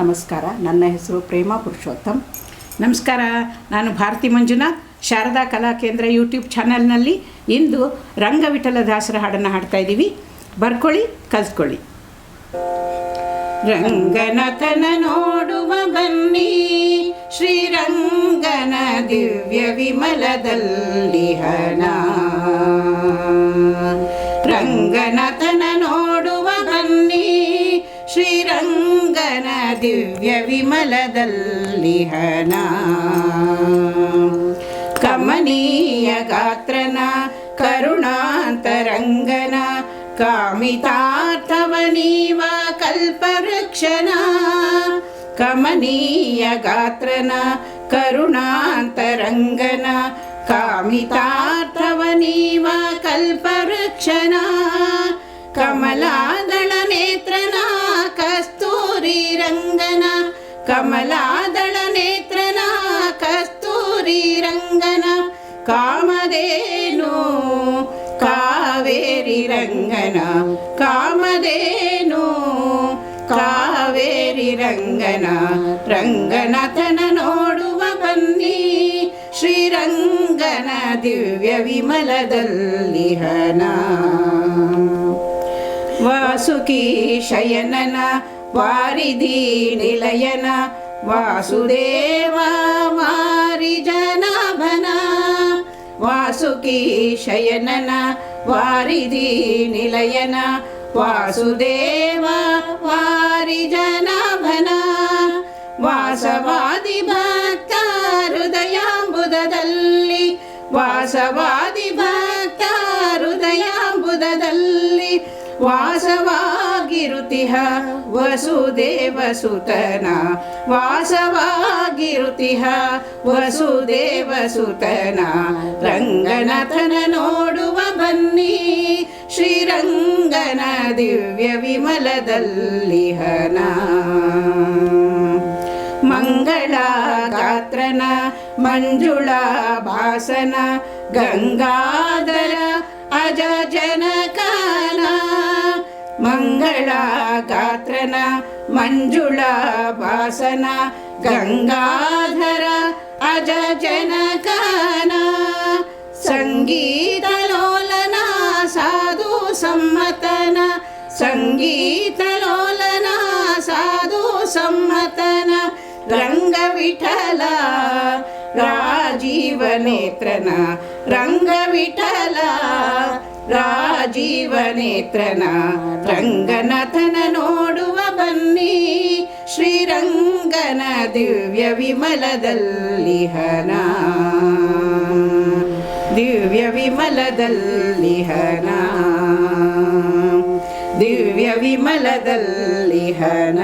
ನಮಸ್ಕಾರ, ನನ್ನ ಹೆಸರು ಪ್ರೇಮ ಪುರುಷೋತ್ತಮ್. ನಮಸ್ಕಾರ, ನಾನು ಭಾರತಿ ಮಂಜುನಾಥ್, ಶಾರದಾ ಕಲಾ ಕೇಂದ್ರ ಯೂಟ್ಯೂಬ್ ಚಾನಲ್ನಲ್ಲಿ ಇಂದು ರಂಗವಿಠಲ ದಾಸರ ಹಾಡನ್ನು ಹಾಡ್ತಾ ಇದ್ದೀವಿ. ಬರ್ಕೊಳ್ಳಿ, ಕಲ್ತ್ಕೊಳ್ಳಿ. ರಂಗನತನ ನೋಡುವ ಬನ್ನಿ, ಶ್ರೀರಂಗನ ದಿವ್ಯ ವಿಮಲದಲ್ಲಿ ಹಣ. ರಂಗನಾಥನ ದಿವ್ಯ ವಿಮಲದಲ್ಲಿ ಹಣ ಕಮನೀಯ ಗಾತ್ರನ ಕರುಣಾಂತರಂಗನ ಕಾಮಿತಾರ್ಥವ ನೀವ ಕಲ್ಪವೃಕ್ಷನ ಕಮನೀಯ ಗಾತ್ರನ ಕರುಣಾಂತರಂಗನ ಕಾಮಿತಾರ್ಥವ ನೀವ ಕಲ್ಪವೃಕ್ಷನ ಕಮಲಾದಳ ಕಮಲಾದಳ ನೇತ್ರನ, ಕಸ್ತೂರಿ ರಂಗನ, ಕಾಮಧೇನು, ಕಾವೇರಿ ರಂಗನ, ಕಾಮಧೇನು, ಕಾವೇರಿ ರಂಗನ, ರಂಗನಾಥನ ನೋಡುವ ಬನ್ನಿ, ಶ್ರೀರಂಗನ ದಿವ್ಯ ವಿಮಲದಲ್ಲಿ ಹನ ವಾಸುಕಿ ಶಯನನ ವಾರಿಧಿ ನಿಲಯನ ವಾಸುದೇವ ವಾರಿ ಜನಾಭನ ವಾಸುಕಿ ಶಯನನ ವಾರಿಧಿ ನಿಲಯನ ವಾಸುದೇವ ವಾರಿ ಜನಾಭನ ವಾಸವಾದಿ ಭಕ್ತ ಹೃದಯಾಂಬುದದಲ್ಲಿ ವಾಸವಾದಿ ಭಕ್ತ ಹೃದಯಾಂಬುದದಲ್ಲಿ ವಾಸವಾಗಿರುತಿಹ ವಸುದೇವ ಸುತನ. ವಾಸವಾಗಿರುತಿಹ ವಸುದೇವ ಸುತನ. ರಂಗನಾಥನ ನೋಡುವ ಬನ್ನಿ ಶ್ರೀರಂಗನ ದಿವ್ಯ ವಿಮಲದಲ್ಲಿಹನ. ಮಂಗಳ ಗಾತ್ರನ, ಮಂಜುಳ ಭಾಸನ, ಗಂಗಾಧರ ಅಜ ಜನಕನ. ಮಂಗಳ ಗಾತ್ರನ ಮಂಜುಳ ಭಾಸನ ಗಂಗಾಧರ ಅಜ ಜನಕನ ಸಂಗೀತ ಲೋಲನ ಸಾಧು ಸಮ್ಮತನ ಸಂಗೀತ ಲೋಲನ ಸಾಧು ಸಮ್ಮತನ ರಂಗ ವಿಠಲ ರಾಜೀವ ನೇತ್ರನ ರಂಗ ವಿಠಲ ರಾಜೀವ ನೇತ್ರನ ರಂಗನಾಥನ ನೋಡುವ ಬನ್ನಿ. ಶ್ರೀರಂಗನ ದಿವ್ಯ ವಿಮಲದಲ್ಲಿ ಹನ. ದಿವ್ಯ ವಿಮಲದಲ್ಲಿ ಹನ. ದಿವ್ಯ ವಿಮಲದಲ್ಲಿ ಹನ.